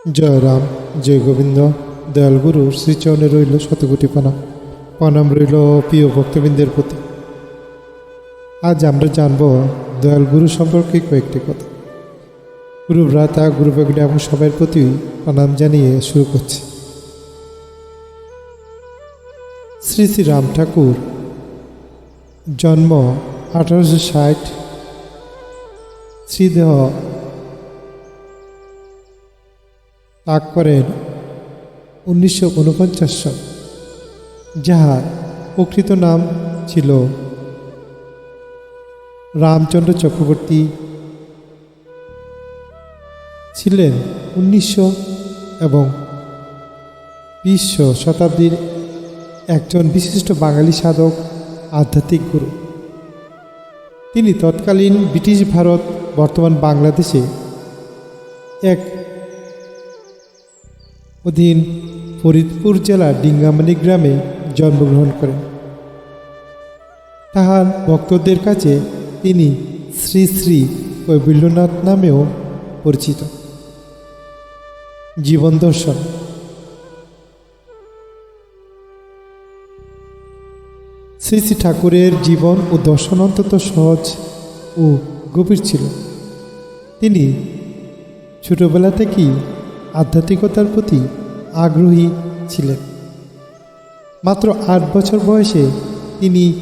জয় রাম, জয় গোবিন্দ, দয়াল গুরুর শ্রীচরণে রইল শতকোটি প্রণাম প্রণাম রইল প্রিয় ভক্তবৃন্দের প্রতি। আজ আমরা জানব দয়াল গুরু সম্পর্কে কয়েকটি কথা। গুরু ভ্রাতা, গুরু ভগ্নী এবং সবার প্রতি প্রণাম জানিয়ে শুরু করছি। শ্রী শ্রী রাম ঠাকুর, জন্ম আঠারোশো ষাট, শ্রীদেহ ত্যাগ করেন উনিশশো উনপঞ্চাশ সাল, যাহার প্রকৃত নাম ছিল রামচন্দ্র চক্রবর্তী। ছিলেন উনিশশো এবং বিশ শতাব্দীর একজন বিশিষ্ট বাঙালি সাধক, আধ্যাত্মিক গুরু। তিনি তৎকালীন ব্রিটিশ ভারত, বর্তমান বাংলাদেশে এক অধীন ফরিদপুর জেলার ডিঙ্গামালি গ্রামে জন্মগ্রহণ করেন। তাহার ভক্তদের কাছে তিনি শ্রী শ্রী কৈবল্যনাথ নামেও পরিচিত। জীবন দর্শন। শ্রী শ্রী ঠাকুরের জীবন ও দর্শন অন্তত সহজ ও গভীর ছিল। তিনি ছোটবেলা থেকেই আধ্যাত্মিকতার প্রতি আগ্রহী ছিলেন। মাত্র আট বছর বয়সে তিনি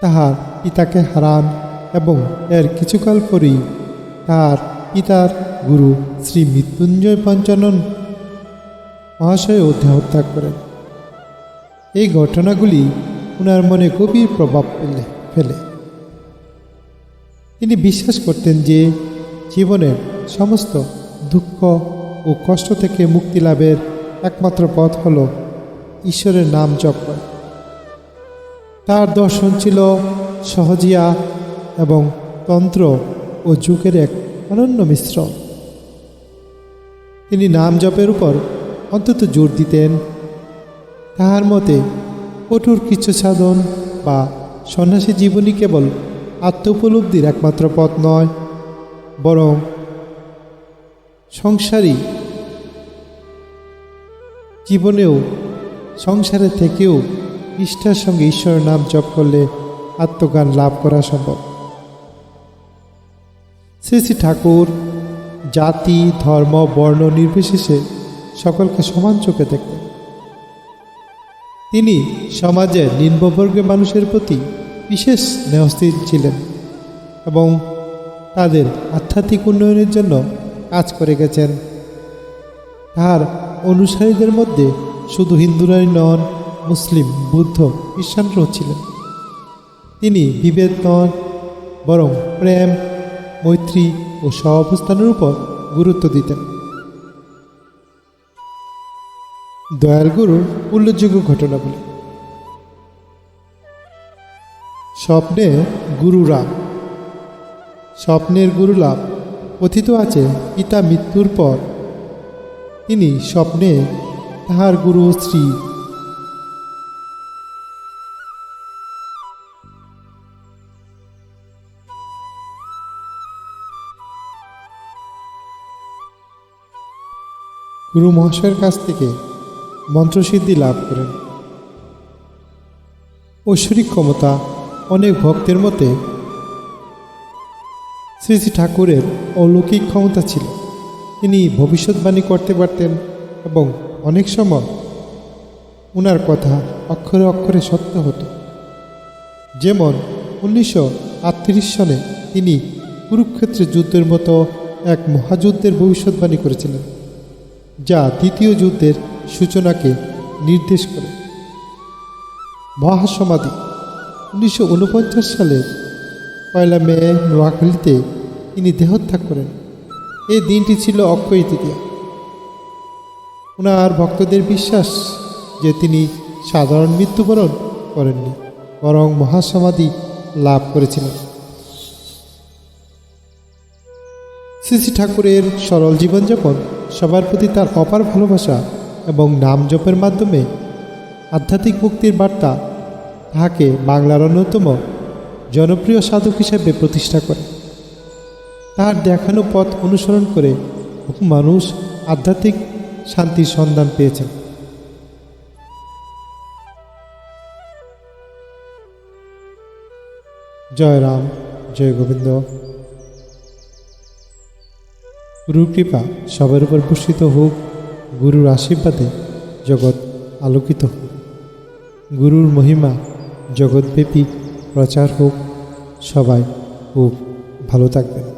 তাহার পিতাকে হারান এবং এর কিছুকাল পরেই তার পিতার গুরু শ্রী মৃত্যুঞ্জয় পঞ্চানন মহাশয়ও দেহত্যাগ করেন। এই ঘটনাগুলি ওনার মনে গভীর প্রভাব ফেলে ফেলে। তিনি বিশ্বাস করতেন যে জীবনের সমস্ত দুঃখ ও কষ্ট থেকে মুক্তি লাভের একমাত্র পথ হল ঈশ্বরের নাম জপ তার দর্শন ছিল সহজিয়া এবং তন্ত্র ও যুগের এক অনন্য মিশ্রণ। তিনি নাম জপের উপর অন্তত জোর দিতেন। তাহার মতে কঠোর কিছু সাধন বা সন্ন্যাসী জীবনই কেবল আত্মোপলব্ধির একমাত্র পথ নয়, বরং সংসারী জীবনেও, সংসারে থেকেও নিষ্ঠার সঙ্গে ঈশ্বরের নাম জপ করলে আত্মজ্ঞান লাভ করা সম্ভব। শ্রী শ্রী ঠাকুর, জাতি, ধর্ম, বর্ণ নির্বিশেষে সকলকে সমান চোখে দেখতেন। তিনি সমাজের নিম্নবর্গের মানুষের প্রতি বিশেষ নেহস্থির ছিলেন এবং তাদের আধ্যাত্মিক উন্নয়নের জন্য কাজ করে গেছেন। তার অনুসারীদের মধ্যে শুধু হিন্দুরাই নন, মুসলিম, বুদ্ধ, খ্রিস্টানরাও ছিলেন। তিনি বিভেদ নন, বরং প্রেম, মৈত্রী ও সহাবস্থানের উপর গুরুত্ব দিতেন। দয়াল গুরুর উল্লেখযোগ্য ঘটনা বলে স্বপ্নে গুরু রাম। স্বপ্নের গুরু লাভ কথিত আছে, পিতা মৃত্যুর পর তিনি স্বপ্নে তাহার গুরু শ্রী গুরু মহাশয়ের কাছ থেকে মন্ত্রসিদ্ধি লাভ করেন। ঐশ্বরিক ক্ষমতা অনেক ভক্তের মতে শ্রী শ্রী ঠাকুরের অলৌকিক ক্ষমতা ছিল। তিনি ভবিষ্যৎবাণী করতে পারতেন এবং অনেক সময় ওনার কথা অক্ষরে অক্ষরে সত্য হতো। যেমন উনিশশো আটত্রিশ সনে তিনি কুরুক্ষেত্রে যুদ্ধের মতো এক মহাযুদ্ধের ভবিষ্যৎবাণী করেছিলেন, যা দ্বিতীয় যুদ্ধের সূচনাকে নির্দেশ করে। মহাসমাধি উনিশশো উনপঞ্চাশ সালের পয়লা মে নোয়াখালীতে তিনি দেহত্যাগ করেন। এই দিনটি ছিল অক্ষয় তৃতীয়া। ওনার ভক্তদের বিশ্বাস যে তিনি সাধারণ মৃত্যুবরণ করেননি, বরং মহাসমাধি লাভ করেছিলেন। শ্রী ঠাকুরের সরল জীবনযাপন, সবার প্রতি তার অপার ভালোবাসা এবং নাম জপের মাধ্যমে আধ্যাত্মিক মুক্তির বার্তা তাহাকে বাংলার অন্যতম জনপ্রিয় সাধক হিসেবে প্রতিষ্ঠা করে। তার দেখানো পথ অনুসরণ করে মানুষ আধ্যাত্মিক শান্তির সন্ধান পেয়েছেন জয় রাম, জয় গোবিন্দ। গুরুর কৃপা সবার উপর বর্ষিত হোক, গুরুর আশীর্বাদে জগৎ আলোকিত হোক। গুরুর মহিমা জগৎব্যাপী প্রচার হোক। সবাই খুব ভালো থাকবেন।